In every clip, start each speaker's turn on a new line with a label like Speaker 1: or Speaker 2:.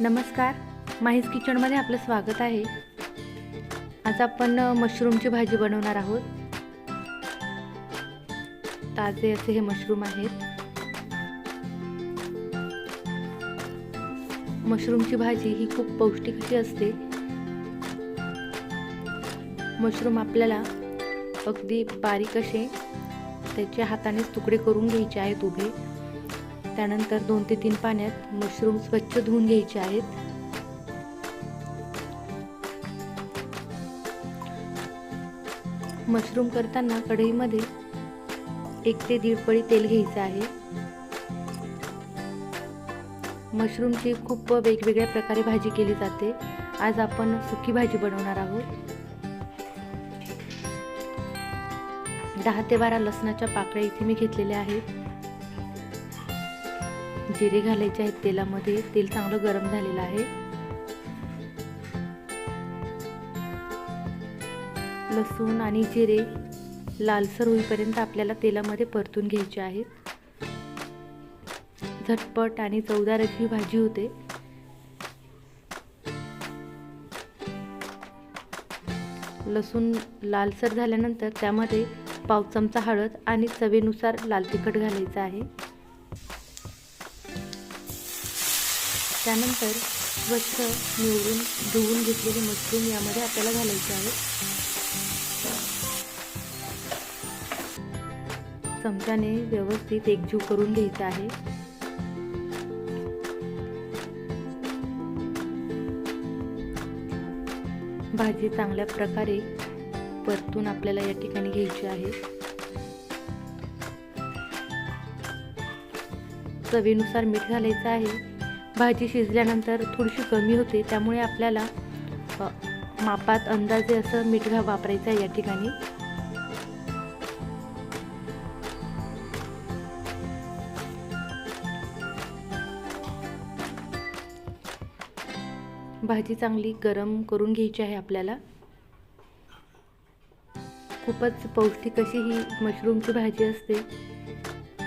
Speaker 1: नमस्कार. माहीज किचनमध्ये आपलं स्वागत आहे. आज आपण मशरूमची भाजी बनवणार आहोत. ताजे असे हे मशरूम आहेत. मशरूमची भाजी ही खूप पौष्टिक अशी असते. मशरूम आपल्याला अगदी बारीक असे त्याच्या हातानेच तुकडे करून घ्यायचे आहेत उभे. त्यानंतर दोन ते तीन पाण्यात मशरूम स्वच्छ धुवून घ्यायचे आहेत. मशरूम करताना कढईमध्ये एक ते दीड पळी तेल घ्यायचं आहे. मशरूमची खूप वेगवेगळ्या प्रकारे भाजी केली जाते. आज आपण सुकी भाजी बनवणार आहोत. दहा ते बारा लसणाच्या पाकळ्या इथे मी घेतलेल्या आहेत. जिरे घालायचे आहेत तेलामध्ये. तेल चांगलं गरम झालेलं आहे. लसूण आणि जिरे लालसर होईपर्यंत आपल्याला तेलामध्ये परतून घ्यायचे आहेत. झटपट आणि चवदार अशी भाजी होते. लसूण लालसर झाल्यानंतर त्यामध्ये पाव चमचा हळद आणि चवीनुसार लाल तिखट घालायचं आहे. त्यानंतर स्वच्छ निवडून धुवून घेतलेले मशरूम यामध्ये आपल्याला घालायचे आहेत चमच्याने व्यवस्थित एकजीव करून घ्यायचा आहे. भाजी चांगल्या प्रकारे परतून आपल्याला या ठिकाणी घ्यायची आहे. चवीनुसार मीठ घालायचं आहे. भाजी शिजल्यानंतर थोडीशी कमी होते त्यामुळे आपल्याला मापात अंदाजे असं मीठ घा वापरायचं आहे या ठिकाणी. भाजी चांगली गरम करून घ्यायची आहे आपल्याला. खूपच पौष्टिक अशी ही मशरूमची भाजी असते.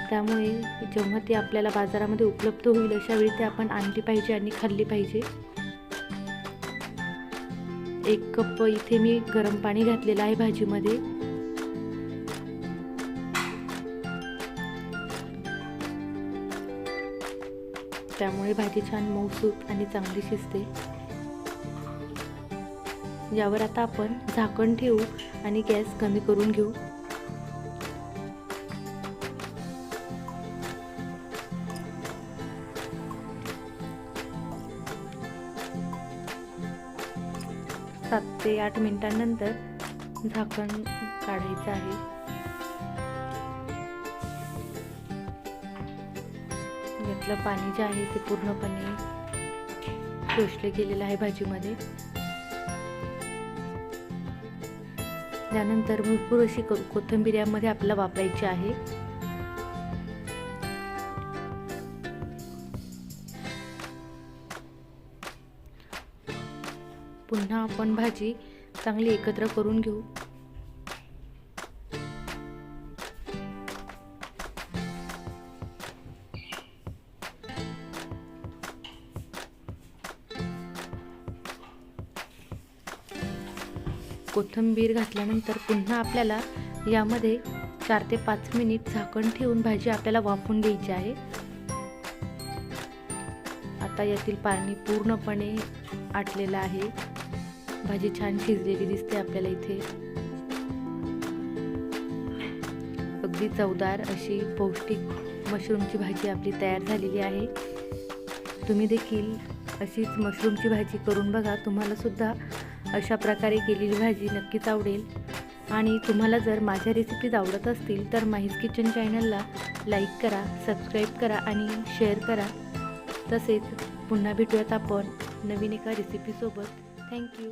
Speaker 1: त्यामुळे जेव्हा ती आपल्याला बाजारामध्ये उपलब्ध होईल अशा वेळी ती आपण आणली पाहिजे आणि खाल्ली पाहिजे. एक कप इथे मी गरम पाणी घातलेलं आहे भाजीमध्ये. त्यामुळे भाजी छान मऊसूत आणि चांगली शिजते. यावर आता आपण झाकण ठेवू आणि गॅस कमी करून घेऊ. सात ते आठ मिनिटांनंतर झाकण काढायचं आहे. यातलं पाणी जे आहे ते पूर्णपणे शोषले गेलेलं आहे भाजीमध्ये. त्यानंतर भरपूर अशी को- कोथिंबीर यामध्ये आपल्याला वापरायची आहे. पुन्हा आपण भाजी चांगली एकत्र करून घेऊ. कोथिंबीर घातल्यानंतर पुन्हा आपल्याला यामध्ये चार ते पाच मिनिट झाकण ठेवून भाजी आपल्याला वाफून घ्यायची आहे. आता यातील पाणी पूर्णपणे आटलेलं आहे. भाजी छान शिजलेली दिसते आपल्याला इथे. अगदी चवदार अशी पौष्टिक मशरूमची भाजी आपली तयार झालेली आहे. तुम्ही देखील अशीच मशरूमची भाजी करून बघा. तुम्हालासुद्धा अशा प्रकारे केलेली भाजी नक्कीच आवडेल. आणि तुम्हाला जर माझ्या रेसिपीज आवडत असतील तर माहीज किचन चॅनलला लाईक करा सबस्क्राईब करा आणि शेअर करा. तसेच पुन्हा भेटूयात आपण नवीन एका रेसिपीसोबत थँक्यू